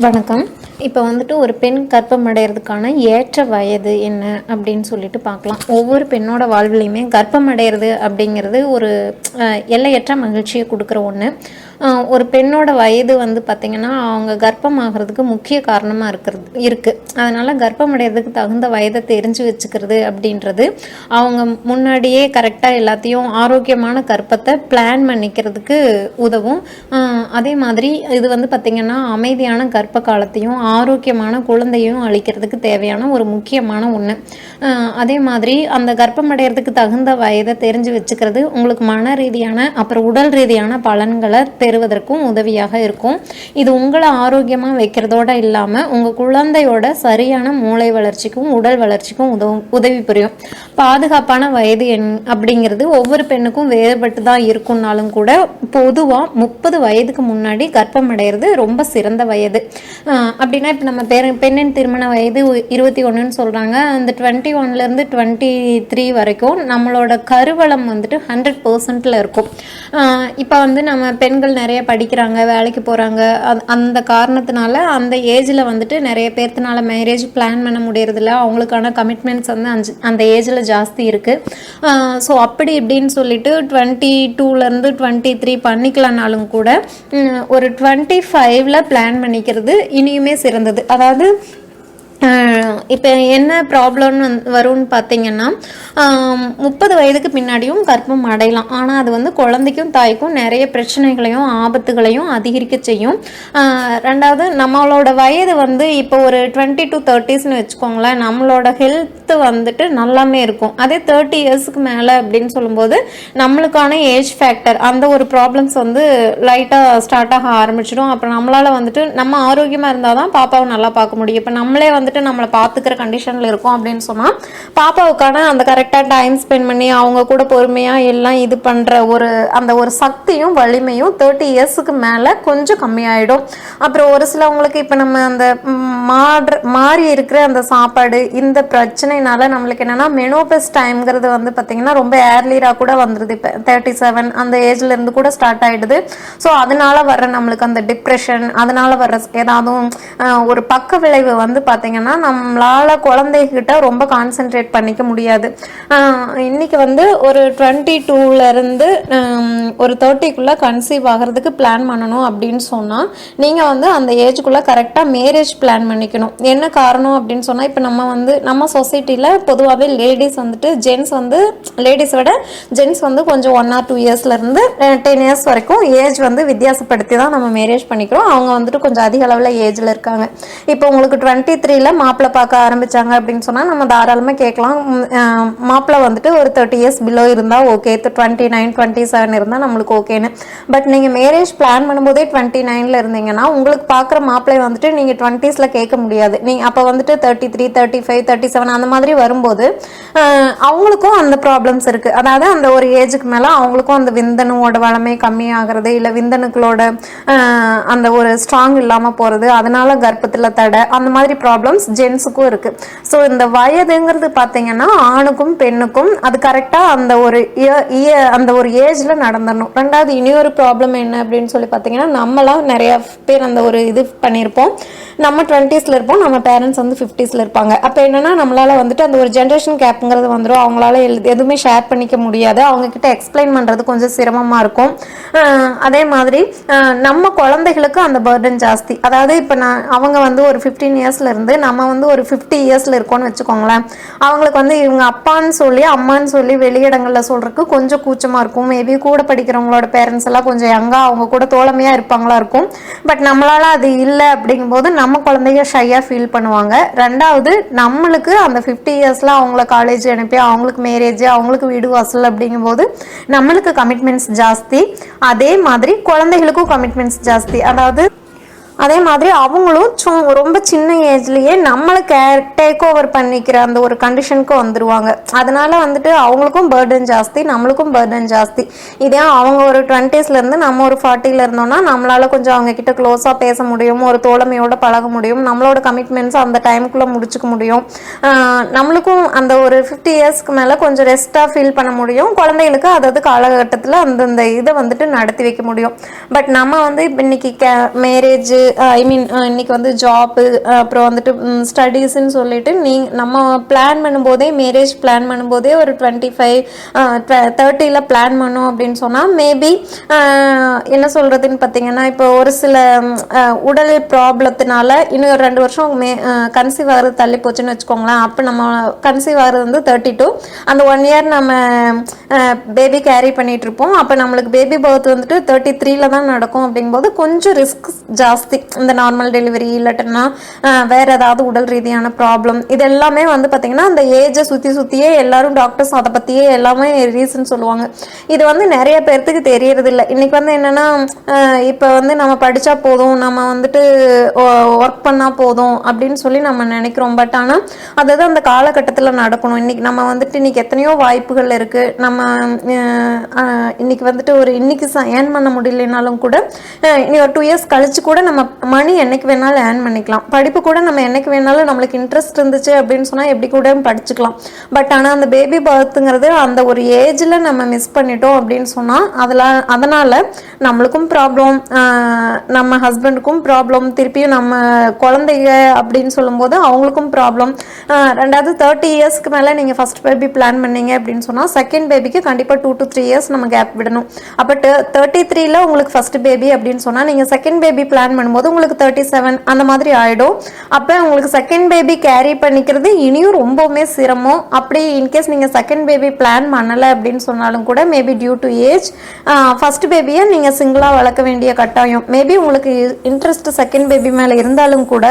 வணக்கம். இப்போ வந்துட்டு ஒரு பெண் கர்ப்பம் அடைகிறதுக்கான ஏற்ற வயது என்ன அப்படின்னு சொல்லிட்டு பார்க்கலாம். ஒவ்வொரு பெண்ணோட வாழ்விலையுமே கர்ப்பம் அடையிறது அப்படிங்கிறது ஒரு எல்லையற்ற மகிழ்ச்சியை கொடுக்குற ஒன்று ஒரு பெண்ணோட வயது வந்து பார்த்திங்கன்னா அவங்க கர்ப்பம் ஆகிறதுக்கு முக்கிய காரணமாக இருக்கிறது இருக்குது அதனால் கர்ப்பம் அடைகிறதுக்கு தகுந்த வயதை தெரிஞ்சு வச்சுக்கிறது அப்படின்றது அவங்க முன்னாடியே கரெக்டாக எல்லாத்தையும் ஆரோக்கியமான கர்ப்பத்தை பிளான் பண்ணிக்கிறதுக்கு உதவும். அதே மாதிரி இது வந்து பார்த்திங்கன்னா அமைதியான கர்ப்ப காலத்தையும் ஆரோக்கியமான குழந்தையும் அளிக்கிறதுக்கு தேவையான ஒரு முக்கியமான ஒன்று அதே மாதிரி அந்த கர்ப்பம் அடைகிறதுக்கு தகுந்த வயதை தெரிஞ்சு வச்சுக்கிறது உங்களுக்கு மன ரீதியான அப்புறம் உடல் ரீதியான பலன்களை பெறுவதற்கும் உதவியாக இருக்கும். இது உங்களை ஆரோக்கியமாக வைக்கிறதோட இல்லாமல் உங்கள் குழந்தையோட சரியான மூளை வளர்ச்சிக்கும் உடல் வளர்ச்சிக்கும் உதவும் உதவி புரியும். பாதுகாப்பான வயது எண் அப்படிங்கிறது ஒவ்வொரு பெண்ணுக்கும் வேறுபட்டு தான் இருக்கும்னாலும் கூட பொதுவாக முப்பது வயதுக்கு முன்னாடி கர்ப்பம் அடைகிறது ரொம்ப சிறந்த வயது. அப்படி அப்படின்னா இப்போ நம்ம பெரு பெண்ணின் திருமண வயது இருபத்தி ஒன்றுன்னு சொல்கிறாங்க அந்த டுவெண்ட்டி ஒன்லேருந்து டுவெண்ட்டி த்ரீ வரைக்கும் நம்மளோட கருவளம் வந்துட்டு ஹண்ட்ரட் பர்சன்ட்டில் இருக்கும். இப்போ வந்து நம்ம பெண்கள் நிறைய படிக்கிறாங்க வேலைக்கு போகிறாங்க அந்த காரணத்தினால அந்த ஏஜில் வந்துட்டு நிறைய பேர்த்தினால மேரேஜ் பிளான் பண்ண முடியறதில்ல. அவங்களுக்கான கமிட்மெண்ட்ஸ் வந்து அஞ்சு அந்த ஏஜில் ஜாஸ்தி இருக்குது ஸோ அப்படி இப்படின்னு சொல்லிட்டு டுவெண்ட்டி டூலேருந்து டுவெண்ட்டி த்ரீ பண்ணிக்கலனாலும் கூட ஒரு டுவெண்ட்டி ஃபைவ்ல பிளான் பண்ணிக்கிறது இனியுமே சிறந்தது. அதாவது இப்போ என்ன ப்ராப்ளம்னு வரும்னு பார்த்தீங்கன்னா முப்பது வயதுக்கு பின்னாடியும் கர்ப்பம் அடையலாம். ஆனால் அது வந்து குழந்தைக்கும் தாய்க்கும் நிறைய பிரச்சனைகளையும் ஆபத்துகளையும் அதிகரிக்க செய்யும். ரெண்டாவது நம்மளோட வயது வந்து இப்போ ஒரு டுவெண்ட்டி டு தேர்ட்டிஸ்னு வச்சுக்கோங்களேன் நம்மளோட ஹெல்த் ஹெல்த்து வந்துட்டு நல்லாமே இருக்கும். அதே தேர்ட்டி இயர்ஸ்க்கு மேலே அப்படின்னு சொல்லும்போது நம்மளுக்கான ஏஜ் ஃபேக்டர் அந்த ஒரு ப்ராப்ளம்ஸ் வந்து லைட்டாக ஸ்டார்ட் ஆக ஆரம்பிச்சிடும். அப்புறம் நம்மளால் வந்துட்டு நம்ம ஆரோக்கியமாக இருந்தால் தான் பாப்பாவை நல்லா பார்க்க முடியும். இப்போ நம்மளே வந்துட்டு நம்மளை பார்த்துக்கிற கண்டிஷனில் இருக்கோம் அப்படின்னு சொன்னால் பாப்பாவுக்கான அந்த கரெக்டாக டைம் ஸ்பெண்ட் பண்ணி அவங்க கூட பொறுமையாக எல்லாம் இது பண்ணுற ஒரு அந்த ஒரு சக்தியும் வலிமையும் தேர்ட்டி இயர்ஸுக்கு மேலே கொஞ்சம் கம்மியாயிடும். அப்புறம் ஒரு சிலவங்களுக்கு இப்போ நம்ம அந்த ம், மாறி இருக்கிற அந்த சாப்பாடு இந்த பிரச்சனை பிரச்சனைனால நம்மளுக்கு என்னென்னா மெனோபஸ் டைம்ங்கிறது வந்து பார்த்திங்கன்னா ரொம்ப ஏர்லியராக கூட வந்துடுது இப்போ தேர்ட்டி செவன் அந்த ஏஜ்ல இருந்து கூட ஸ்டார்ட் ஆகிடுது ஸோ அதனால வர்ற நம்மளுக்கு அந்த டிப்ரெஷன் அதனால வர்ற ஏதாவது ஒரு பக்க விளைவு வந்து பார்த்திங்கன்னா நம்மளால குழந்தைகிட்ட ரொம்ப கான்சென்ட்ரேட் பண்ணிக்க முடியாது. இன்னைக்கு வந்து ஒரு டுவெண்ட்டி டூலேருந்து ஒரு தேர்ட்டிக்குள்ளே கன்சீவ் ஆகிறதுக்கு பிளான் பண்ணணும் அப்படின்னு சொன்னால் நீங்கள் வந்து அந்த ஏஜுக்குள்ளே கரெக்டாக மேரேஜ் பிளான் பண்ணிக்கணும். என்ன காரணம் அப்படின்னு சொன்னால் இப்போ நம்ம வந்து நம்ம சொசைட்டி சொசைட்டியில் பொதுவாகவே லேடிஸ் வந்துட்டு ஜென்ஸ் வந்து லேடிஸ் விட ஜென்ஸ் வந்து கொஞ்சம் ஒன் ஆர் டூ இயர்ஸ்லேருந்து டென் இயர்ஸ் வரைக்கும் ஏஜ் வந்து வித்தியாசப்படுத்தி தான் நம்ம மேரேஜ் பண்ணிக்கிறோம். அவங்க வந்துட்டு கொஞ்சம் அதிக அளவில் ஏஜில் இருக்காங்க. இப்போ உங்களுக்கு டுவெண்ட்டி த்ரீல மாப்பிள்ளை பார்க்க ஆரம்பித்தாங்க அப்படின்னு சொன்னால் நம்ம தாராளமாக கேட்கலாம். மாப்பிள்ளை வந்துட்டு ஒரு தேர்ட்டி இயர்ஸ் பிலோ இருந்தால் okay twenty nine twenty seven இருந்தால் நம்மளுக்கு ஓகேன்னு பட் நீங்கள் மேரேஜ் பிளான் பண்ணும்போதே டுவெண்ட்டி நைனில் இருந்தீங்கன்னா உங்களுக்கு பார்க்குற மாப்பிள்ளை வந்துட்டு நீங்கள் டுவெண்ட்டீஸில் கேட்க முடியாது. நீங்கள் அப்போ வந்துட்டு thirty three thirty five thirty seven அந்த மாதிரி வரும்போது அவங்களுக்கும் அந்த ப்ராப்ளம்ஸ் இருக்குது அதாவது அந்த ஒரு ஏஜுக்கு மேலே அவங்களுக்கும் அந்த விந்தணுவோட வளமை கம்மியாகிறது இல்லை விந்தணுக்களோட அந்த ஒரு ஸ்ட்ராங் இல்லாமல் போகிறது அதனால கர்ப்பத்தில் தடை அந்த மாதிரி ப்ராப்ளம்ஸ் ஜென்ஸுக்கும் இருக்குது ஸோ இந்த வயதுங்கிறது பார்த்தீங்கன்னா ஆணுக்கும் பெண்ணுக்கும் அது கரெக்டாக அந்த ஒரு இய அந்த ஒரு ஏஜில் நடந்துடணும். ரெண்டாவது இனி ஒரு ப்ராப்ளம் என்ன அப்படின்னு சொல்லி பார்த்தீங்கன்னா நம்மளாம் நிறைய பேர் அந்த ஒரு இது பண்ணியிருப்போம் நம்ம டுவெண்ட்டீஸில் இருப்போம் நம்ம பேரண்ட்ஸ் வந்து ஃபிஃப்டிஸில் இருப்பாங்க. அப்போ என்னென்னா நம்மளால் வந்துட்டு அந்த ஒரு ஜென்ரேஷன் கேப்புங்கிறது வந்துடும் அவங்களால எல்- எதுவுமே ஷேர் பண்ணிக்க முடியாது. அவங்கக்கிட்ட எக்ஸ்பிளைன் பண்ணுறது கொஞ்சம் சிரமமாக இருக்கும். அதே மாதிரி நம்ம குழந்தைகளுக்கு அந்த பர்டன் ஜாஸ்தி. அதாவது இப்போ நான் அவங்க வந்து ஒரு ஃபிஃப்டீன் இயர்ஸில் இருந்து நம்ம வந்து ஒரு ஃபிஃப்டி இயர்ஸில் இருக்கோம்னு வச்சுக்கோங்களேன். அவங்களுக்கு வந்து இவங்க அப்பான்னு சொல்லி அம்மான்னு சொல்லி வெளியிடங்களில் சொல்கிறதுக்கு கொஞ்சம் கூச்சமாக இருக்கும். மேபி கூட படிக்கிறவங்களோட பேரண்ட்ஸ் எல்லாம் கொஞ்சம் யங்காக அவங்க கூட தோழமையாக இருப்பாங்களா இருக்கும். பட் நம்மளால் அது இல்லை அப்படிங்கும்போது நம்ம குழந்தைங்க ஷையாக ஃபீல் பண்ணுவாங்க. ரெண்டாவது நம்மளுக்கு அந்த ஃபிஃப்டி இயர்ஸ்ல அவங்கள காலேஜ் அனுப்பி அவங்களுக்கு மேரேஜ் அவங்களுக்கு வீடு வாசல் அப்படிங்கும்போது நம்மளுக்கு கமிட்மெண்ட்ஸ் ஜாஸ்தி. அதே மாதிரி குழந்தைகளுக்கும் கமிட்மெண்ட்ஸ் ஜாஸ்தி. அதாவது அதே மாதிரி அவங்களும் சு ரொம்ப சின்ன ஏஜ்லேயே நம்மளை கேர் டேக் ஓவர் பண்ணிக்கிற அந்த ஒரு கண்டிஷனுக்கு வந்துடுவாங்க அதனால வந்துட்டு அவங்களுக்கும் பர்டன் ஜாஸ்தி நம்மளுக்கும் பர்டன் ஜாஸ்தி. இதே அவங்க ஒரு டுவெண்ட்டீஸ்லேருந்து நம்ம ஒரு ஃபார்ட்டியில் இருந்தோம்னா நம்மளால் கொஞ்சம் அவங்க கிட்ட க்ளோஸாக பேச முடியும் ஒரு தோழமையோடு பழக முடியும் நம்மளோட கமிட்மெண்ட்ஸ் அந்த டைமுக்குள்ளே முடிச்சுக்க முடியும். நம்மளுக்கும் அந்த ஒரு ஃபிஃப்டி இயர்ஸ்க்கு மேலே கொஞ்சம் ரெஸ்ட்டாக ஃபீல் பண்ண முடியும். குழந்தைகளுக்கு அதாவது காலகட்டத்தில் அந்தந்த இதை வந்துட்டு நடத்தி வைக்க முடியும். பட் நம்ம வந்து இப்போ இன்னைக்கு கே மேரேஜ் ஐ மீன் இன்னைக்கு வந்து ஜாப்பு அப்புறம் வந்துட்டு ஸ்டடீஸ்ன்னு சொல்லிட்டு நீ நம்ம பிளான் பண்ணும்போதே மேரேஜ் பிளான் பண்ணும்போதே ஒரு டுவெண்ட்டி ஃபைவ் தேர்ட்டியில் பிளான் பண்ணோம் அப்படின்னு சொன்னால் மேபி என்ன சொல்கிறதுன்னு பார்த்தீங்கன்னா இப்போ ஒரு சில உடல் ப்ராப்ளத்தினால இன்னும் ஒரு ரெண்டு வருஷம் மே கன்சீவ் ஆகிறது தள்ளி போச்சுன்னு வச்சுக்கோங்களேன். அப்போ நம்ம கன்சீவ் ஆகிறது வந்து தேர்ட்டி டூ அந்த ஒன் இயர் நம்ம பேபி கேரி பண்ணிகிட்ருப்போம் இருப்போம். அப்போ நம்மளுக்கு பேபி பர்த் வந்துட்டு தேர்ட்டி த்ரீல தான் நடக்கும் அப்படிங்கும்போது கொஞ்சம் ரிஸ்க் ஜாஸ்தி இந்த நார்மல் டெலிவரி இல்லாட்டினா வேறு வேற ஏதாவது உடல் ரீதியான ப்ராப்ளம் இது எல்லாமே வந்து பார்த்தீங்கன்னா அந்த ஏஜை சுற்றி சுற்றியே எல்லாரும் டாக்டர்ஸ் அதை பற்றியே எல்லாமே ரீசன் சொல்லுவாங்க. இது வந்து நிறைய பேர்த்துக்கு தெரியறது இல்லை இன்னைக்கு வந்து என்னென்னா இப்போ வந்து நம்ம படித்தா போதும் நம்ம வந்துட்டு ஒர்க் பண்ணால் போதும் அப்படின்னு சொல்லி நம்ம நினைக்கிறோம். பட் ஆனால் அதுதான் அந்த காலகட்டத்தில் நடக்கணும். இன்னைக்கு நம்ம வந்துட்டு இன்னைக்கு எத்தனையோ வாய்ப்புகள் இருக்குது நம்ம இன்றைக்கி இன்னைக்கு வந்துட்டு ஒரு இன்னைக்கு ஏர்ன் பண்ண முடியலனாலும் கூட இனி ஒரு டூ இயர்ஸ் கழிச்சு கூட நம்ம மணி என்னைக்கு வேணாலும் ஏர்ன் பண்ணிக்கலாம். படிப்பு கூட நம்ம என்னைக்கு வேணாலும் நம்மளுக்கு இன்ட்ரெஸ்ட் இருந்துச்சு அப்படின்னு சொன்னால் எப்படி கூட படிச்சுக்கலாம். பட் ஆனால் அந்த பேபி பர்த்துங்கிறது அந்த ஒரு ஏஜில் நம்ம மிஸ் பண்ணிட்டோம் அப்படின்னு சொன்னால் அதில் அதனால் நம்மளுக்கும் ப்ராப்ளம் நம்ம ஹஸ்பண்டுக்கும் ப்ராப்ளம் திருப்பியும் நம்ம குழந்தைங்க அப்படின்னு சொல்லும்போது அவங்களுக்கும் ப்ராப்ளம் ரெண்டாவது தேர்ட்டி இயர்ஸ்க்கு மேலே நீங்கள் ஃபர்ஸ்ட் பேபி பிளான் பண்ணீங்க அப்படின்னு சொன்னால் செகண்ட் பேபிக்கு கண்டிப்பாக டூ டு த்ரீ இயர்ஸ் நம்ம கேப் விடணும். அப்போ தேர்ட்டி த்ரீல உங்களுக்கு ஃபர்ஸ்ட் பேபி அப்படின்னு சொன்னால் நீங்கள் செகண்ட் பேபி பிளான் பண்ணும்போது உங்களுக்கு தேர்ட்டி செவன் அந்த மாதிரி ஆகிடும் அப்போ உங்களுக்கு செகண்ட் பேபி கேரி பண்ணிக்கிறது இனியும் ரொம்பவுமே சிரமம். அப்படி இன்கேஸ் நீங்கள் செகண்ட் பேபி பிளான் பண்ணலை அப்படின்னு சொன்னாலும் கூட maybe due to age first பேபியை நீங்கள் சிங்கிளாக வளர்க்க வேண்டிய கட்டாயம். மேபி உங்களுக்கு இன்ட்ரெஸ்ட் செகண்ட் பேபி மேலே இருந்தாலும் கூட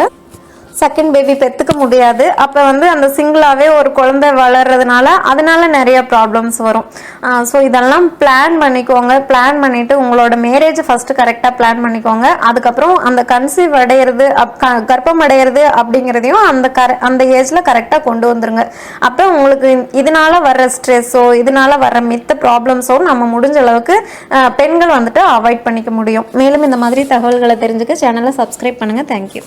செகண்ட் பேபி பெற்றுக்க முடியாது. அப்போ வந்து அந்த சிங்கிளாகவே ஒரு குழந்தை வளர்றதுனால அதனால நிறைய ப்ராப்ளம்ஸ் வரும். ஸோ இதெல்லாம் பிளான் பண்ணிக்கோங்க. பிளான் பண்ணிவிட்டு உங்களோட மேரேஜ் ஃபஸ்ட்டு கரெக்டாக பிளான் பண்ணிக்கோங்க. அதுக்கப்புறம் அந்த கன்சீவ் அடையிறது அப் க- கர்ப்பம் அடையிறது அப்படிங்கிறதையும் அந்த கர அந்த ஏஜில் கரெக்டாக கொண்டு வந்துருங்க. அப்போ உங்களுக்கு இதனால வர்ற ஸ்ட்ரெஸ்ஸோ இதனால வர்ற மித்த ப்ராப்ளம்ஸோ நம்ம முடிஞ்ச அளவுக்கு பெண்கள் வந்துட்டு அவாய்ட் பண்ணிக்க முடியும். மேலும் இந்த மாதிரி தகவல்களை தெரிஞ்சுக்க சேனலை சப்ஸ்கிரைப் பண்ணுங்கள் தேங்க்யூ